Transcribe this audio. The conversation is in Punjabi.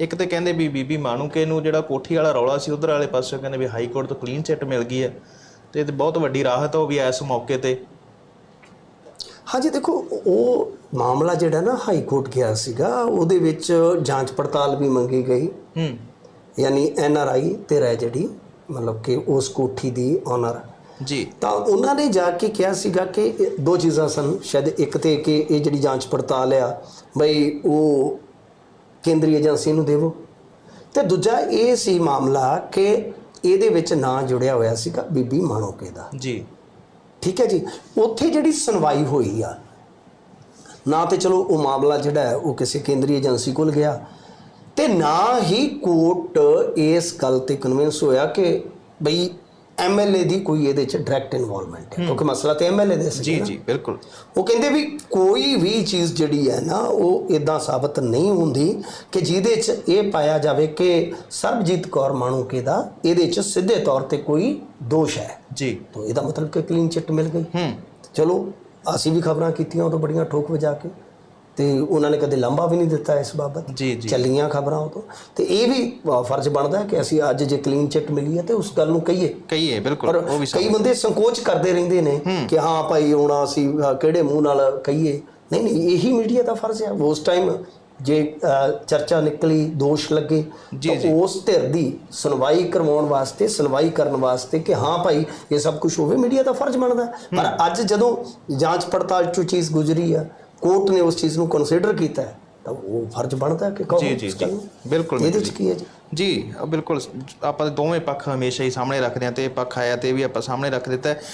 ਇੱਕ ਤੇ ਕਹਿੰਦੇ ਵੀ ਬੀਬੀ ਮਾਨੂਕੇ ਨੂੰ ਜਿਹੜਾ ਕੋਠੀ ਵਾਲਾ ਰੌਲਾ ਸੀ ਉਧਰ ਵਾਲੇ ਪਾਸੇ ਕਹਿੰਦੇ ਵੀ ਹਾਈ ਕੋਰਟ ਤੋਂ ਕਲੀਨ ਚਿੱਟ ਮਿਲ ਗਈ ਹੈ। ਤੇ ਇਹ ਤੇ ਬਹੁਤ ਵੱਡੀ ਰਾਹਤ ਹੋ ਵੀ ਇਸ ਮੌਕੇ ਤੇ। ਹਾਂਜੀ ਦੇਖੋ ਉਹ ਮਾਮਲਾ ਜਿਹੜਾ ਨਾ ਹਾਈ ਕੋਰਟ ਗਿਆ ਸੀਗਾ ਉਹਦੇ ਵਿੱਚ ਜਾਂਚ ਪੜਤਾਲ ਵੀ ਮੰਗੀ ਗਈ। ਹੂੰ। ਯਾਨੀ ਐਨ ਆਰ ਆਈ ਤੇ ਰਹਿ ਜਿਹੜੀ ਮਤਲਬ ਕਿ ਉਸ ਕੋਠੀ ਦੀ ਓਨਰ ਜੀ। ਤਾਂ ਉਹਨਾਂ ਨੇ ਜਾ ਕੇ ਕਿਹਾ ਸੀਗਾ ਕਿ ਦੋ ਚੀਜ਼ਾਂ ਸਨ ਸ਼ਾਇਦ ਇੱਕ ਤੇ ਕਿ ਇਹ ਜਿਹੜੀ ਜਾਂਚ ਪੜਤਾਲ ਆ ਬਈ ਉਹ ਕੇਂਦਰੀ ਏਜੰਸੀ ਨੂੰ ਦੇਵੋ। ਤੇ ਦੂਜਾ ਇਹ ਸੀ ਮਾਮਲਾ ਕਿ ਇਹਦੇ ਵਿੱਚ ਨਾਂ ਜੁੜਿਆ ਹੋਇਆ ਸੀਗਾ ਬੀਬੀ ਮਾਣੋਕੇ ਦਾ। ਜੀ। ਠੀਕ ਹੈ ਜੀ? ਉੱਥੇ ਜਿਹੜੀ ਸੁਣਵਾਈ ਹੋਈ ਆ ਨਾ ਤੇ ਚਲੋ ਉਹ ਮਾਮਲਾ ਜਿਹੜਾ ਹੈ ਉਹ ਕਿਸੇ ਕੇਂਦਰੀ ਏਜੰਸੀ ਕੋਲ ਗਿਆ। ਤੇ ਨਾ ਹੀ ਕੋਰਟ ਇਸ ਗੱਲ ਤੇ ਕਨਵਿੰਸ ਹੋਇਆ ਕਿ ਬਈ ਐਮਐਲਏ ਦੀ ਕੋਈ ਇਹਦੇ ਚ ਡਾਇਰੈਕਟ ਇਨਵੋਲਵਮੈਂਟ ਹੈ। ਕਿਉਂਕਿ ਮਸਲਾ ਤੇ ਐਮਐਲਏ ਦੇ ਸੀ ਜੀ ਜੀ ਬਿਲਕੁਲ। ਉਹ ਕਹਿੰਦੇ ਵੀ ਕੋਈ ਵੀ ਚੀਜ਼ ਜਿਹੜੀ ਹੈ ਨਾ ਉਹ ਇਦਾਂ ਸਾਬਤ ਨਹੀਂ ਹੁੰਦੀ ਕਿ ਜਿਹਦੇ 'ਚ ਇਹ ਪਾਇਆ ਜਾਵੇ ਕਿ ਸਰਬਜੀਤ ਕੌਰ ਮਾਣੂਕੇ ਦਾ ਇਹਦੇ 'ਚ ਸਿੱਧੇ ਤੌਰ ਤੇ ਕੋਈ ਦੋਸ਼ ਹੈ। ਜੀ। ਤਾਂ ਇਹਦਾ ਮਤਲਬ ਕਿ ਕਲੀਨ ਚਿੱਟ ਮਿਲ ਗਈ। ਹੂੰ। ਚਲੋ ਅਸੀਂ ਵੀ ਖਬਰਾਂ ਕੀਤੀਆਂ ਉਦੋਂ ਬੜੀਆਂ ਠੋਕ ਵਜਾ ਕੇ। ਤੇ ਉਹਨਾਂ ਨੇ ਕਦੇ ਲੰਬਾ ਵੀ ਨਹੀਂ ਦਿੱਤਾ ਇਸ ਬਾਬਤ। ਜੀ ਜੀ। ਚੱਲੀਆਂ ਖਬਰਾਂ ਉਦੋਂ ਤੇ। ਇਹ ਵੀ ਫਰਜ਼ ਬਣਦਾ ਹੈ ਕਿ ਅਸੀਂ ਅੱਜ ਜੇ ਕਲੀਨ ਚਿੱਟ ਮਿਲੀ ਹੈ ਤੇ ਉਸ ਗੱਲ ਨੂੰ ਕਹੀਏ। ਕਹੀਏ ਬਿਲਕੁਲ ਉਹ ਵੀ ਕਈ ਬੰਦੇ ਸੰਕੋਚ ਕਰਦੇ ਰਹਿੰਦੇ ਨੇ ਕਿ ਹਾਂ ਭਾਈ ਹੁਣ ਅਸੀਂ ਕਿਹੜੇ ਮੂੰਹ ਨਾਲ ਕਹੀਏ। ਨਹੀਂ ਨਹੀਂ ਇਹੀ ਮੀਡੀਆ ਦਾ ਫਰਜ਼ ਹੈ। ਉਸ ਟਾਈਮ ਜੇ ਚਰਚਾ ਨਿਕਲੀ ਦੋਸ਼ ਲੱਗੇ ਤਾਂ ਉਸ ਧਿਰ ਦੀ ਸੁਣਵਾਈ ਕਰਵਾਉਣ ਵਾਸਤੇ ਸੁਣਵਾਈ ਕਰਨ ਵਾਸਤੇ ਕਿ ਹਾਂ ਭਾਈ ਇਹ ਸਭ ਕੁਝ ਹੋਵੇ ਮੀਡੀਆ ਦਾ ਫਰਜ਼ ਬਣਦਾ। ਪਰ ਅੱਜ ਜਦੋਂ ਜਾਂਚ ਪੜਤਾਲ ਚੋਂ ਚੀਜ਼ ਗੁਜ਼ਰੀ ਆ ਕੋਰਟ ਨੇ ਉਸ ਚੀਜ਼ ਨੂੰ ਕੰਸੀਡਰ ਕੀਤਾ ਹੈ, ਤਾਂ ਉਹ ਫਰਜ਼ ਬਣਦਾ ਕਿ ਕਹੋ ਜੀ ਜੀ। ਬਿਲਕੁਲ ਇਹਦੇ ਵਿੱਚ ਕੀ ਹੈ ਜੀ ਜੀ ਬਿਲਕੁਲ ਆਪਾਂ ਦੋਵੇਂ ਪੱਖ ਹਮੇਸ਼ਾ ਹੀ ਸਾਹਮਣੇ ਰੱਖਦੇ ਹਾਂ ਤੇ ਇਹ ਪੱਖ ਆਇਆ ਤੇ ਵੀ ਆਪਾਂ ਸਾਹਮਣੇ ਰੱਖ ਦਿੱਤਾ।